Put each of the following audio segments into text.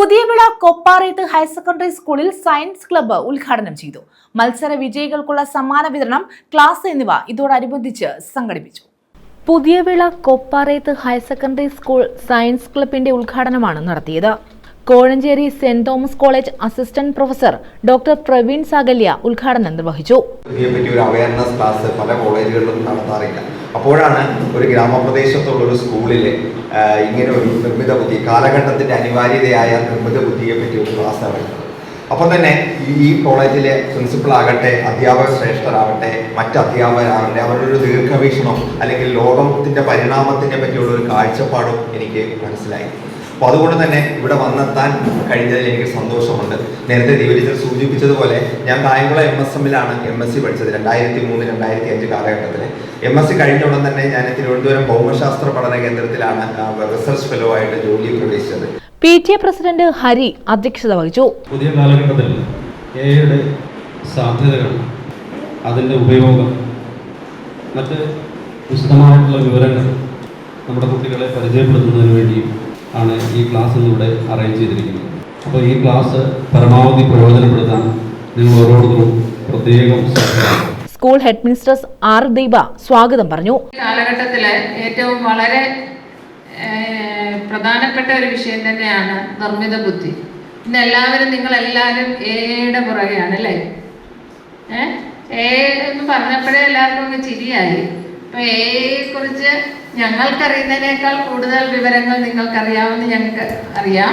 Puthiyavila Kopparethu higher secondary സ്കൂളിൽ science club ഉദ്ഘാടനം ചെയ്തു. മത്സര വിജയികൾക്കുള്ള സമ്മാന വിതരണം ക്ലാസ് എന്നിവ ഇതോടനുബന്ധിച്ച് സംഘടിപ്പിച്ചു. Puthiyavila Kopparethu higher secondary school science ക്ലബിന്റെ ഉദ്ഘാടനമാണ് നടത്തിയത്. Kozhencherry saint Thomas college assistant professor doctor Praveen Sagalya ഉദ്ഘാടനം നിർവഹിച്ചു. ഒരു അവയർനെസ് ക്ലാസ് പല കോളേജുകളിലും നടത്താറില്ല. അപ്പോഴാണ് ഒരു ഗ്രാമപ്രദേശത്തുള്ള ഒരു സ്കൂളിൽ ഇങ്ങനെ ഒരു നിർമ്മിത ബുദ്ധി കാലഘട്ടത്തിന്റെ അനിവാര്യതയായ നിർമ്മിത ബുദ്ധിയെ പറ്റി ഒരു ക്ലാസ് നടക്കുന്നത് അപ്പോൾ തന്നെ ഈ കോളേജിലെ പ്രിൻസിപ്പൾ ആകട്ടെ അധ്യാപക ശ്രേഷ്ഠരാകട്ടെ മറ്റ് അധ്യാപകരാകട്ടെ അവരുടെ ഒരു ദീർഘവീക്ഷണം അല്ലെങ്കിൽ ലോകത്തിന്റെ പരിണാമത്തിനെ പറ്റിയുള്ള ഒരു കാഴ്ചപ്പാടും എനിക്ക് മനസ്സിലായി. അപ്പോൾ അതുകൊണ്ട് തന്നെ ഇവിടെ വന്നെത്താൻ കഴിഞ്ഞതിൽ എനിക്ക് സന്തോഷമുണ്ട്. നേരത്തെ ദീപരിച്ചർ സൂചിപ്പിച്ചതുപോലെ ഞാൻ കായംകുളം എം എസ് എമ്മിലാണ് എം എസ് സി പഠിച്ചത് രണ്ടായിരത്തി മൂന്ന് രണ്ടായിരത്തി അഞ്ച് കാലഘട്ടത്തിൽ എം എസ് സി കഴിഞ്ഞ ഉടൻ തന്നെ ഞാൻ തിരുവനന്തപുരം ഭൗമശാസ്ത്ര പഠന കേന്ദ്രത്തിലാണ് റിസർച്ച് ഫെലോ ആയിട്ട് ജോലി പ്രവേശിച്ചത്. P T A president Hari അധ്യക്ഷത വഹിച്ചു. പുതിയ കാലഘട്ടത്തിൽ എയുടെ സാധ്യതകൾ അതിന്റെ ഉപയോഗം മറ്റ് വിശദമായിട്ടുള്ള വിവരങ്ങൾ നമ്മുടെ കുട്ടികളെ പരിചയപ്പെടുത്തുന്നതിന് വേണ്ടിയും ആണ് ഈ ക്ലാസ് ഇന്നിവിടെ അറേഞ്ച് ചെയ്തിരിക്കുന്നത്. അപ്പോൾ ഈ ക്ലാസ് പരമാവധി പ്രയോജനപ്പെടുത്താൻ നിങ്ങൾ ഓരോരുത്തരും പ്രത്യേകം school headmistress R Deepa സ്വാഗതം പറഞ്ഞു. കാലഘട്ടത്തിൽ ഏറ്റവും വളരെ പ്രധാനപ്പെട്ട ഒരു വിഷയം തന്നെയാണ് നിർമ്മിത ബുദ്ധി. ഇന്ന് എല്ലാവരും നിങ്ങൾ എല്ലാവരും എയുടെ പുറകെയാണ് അല്ലേ? ഏ? എ എന്ന് പറഞ്ഞപ്പോഴേ എല്ലാവർക്കും ഒന്ന് ചിരിയായി. അപ്പൊ എയെ കുറിച്ച് ഞങ്ങൾക്കറിയുന്നതിനേക്കാൾ കൂടുതൽ വിവരങ്ങൾ നിങ്ങൾക്കറിയാമെന്ന് ഞങ്ങൾക്ക് അറിയാം.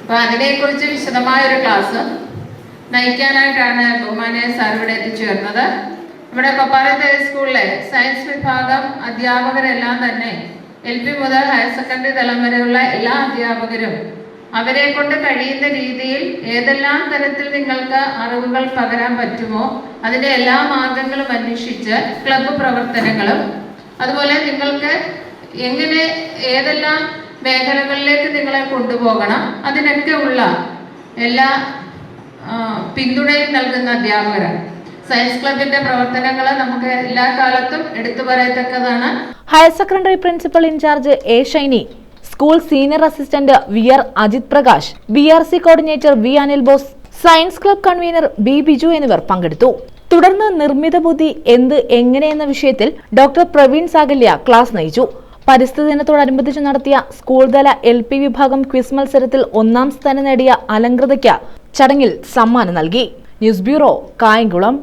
അപ്പൊ അതിനെക്കുറിച്ച് വിശദമായ ഒരു ക്ലാസ് നയിക്കാനായിട്ടാണ് ബഹുമാനെ സാർ ഇവിടെ എത്തിച്ചേർന്നത്. ഇവിടെ കൊപ്പാറത്തെ സ്കൂളിലെ സയൻസ് വിഭാഗം അധ്യാപകരെല്ലാം തന്നെ എൽ പി മുതൽ ഹയർ സെക്കൻഡറി തലം വരെയുള്ള എല്ലാ അധ്യാപകരും അവരെ കൊണ്ട് കഴിയുന്ന രീതിയിൽ ഏതെല്ലാം തരത്തിൽ നിങ്ങൾക്ക് അറിവുകൾ പകരാൻ പറ്റുമോ അതിന്റെ എല്ലാ മാർഗങ്ങളും അന്വേഷിച്ച് ക്ലബ്ബ് പ്രവർത്തനങ്ങളും അതുപോലെ നിങ്ങൾക്ക് എങ്ങനെ ഏതെല്ലാം മേഖലകളിലേക്ക് നിങ്ങളെ കൊണ്ടുപോകണം അതിനൊക്കെ ഉള്ള എല്ലാ പിന്തുണയും നൽകുന്ന അധ്യാപകരാണ്. സയൻസ് ക്ലബിന്റെ പ്രവർത്തനങ്ങൾ നമുക്ക് എല്ലാ കാലത്തും എടുത്തു പറയത്തക്കതാണ്. Higher secondary principal incharge A Shiny school senior assistant V R Ajith Prakash B R C coordinator V Anil Bose science club convener B Biju എന്നിവർ പങ്കെടുത്തു. തുടർന്ന് നിർമ്മിത ബുദ്ധി എന്ത് എങ്ങനെ എന്ന വിഷയത്തിൽ ഡോക്ടർ പ്രവീൺ സാഗല്യ ക്ലാസ് നയിച്ചു. പരിസ്ഥിതി ദിനത്തോടനുബന്ധിച്ച് നടത്തിയ സ്കൂൾ തല എൽ പി വിഭാഗം ക്വിസ് മത്സരത്തിൽ ഒന്നാം സ്ഥാനം നേടിയ അലങ്കൃതയ്ക്ക് ചടങ്ങിൽ സമ്മാനം നൽകി. News bureau Kayamkulam.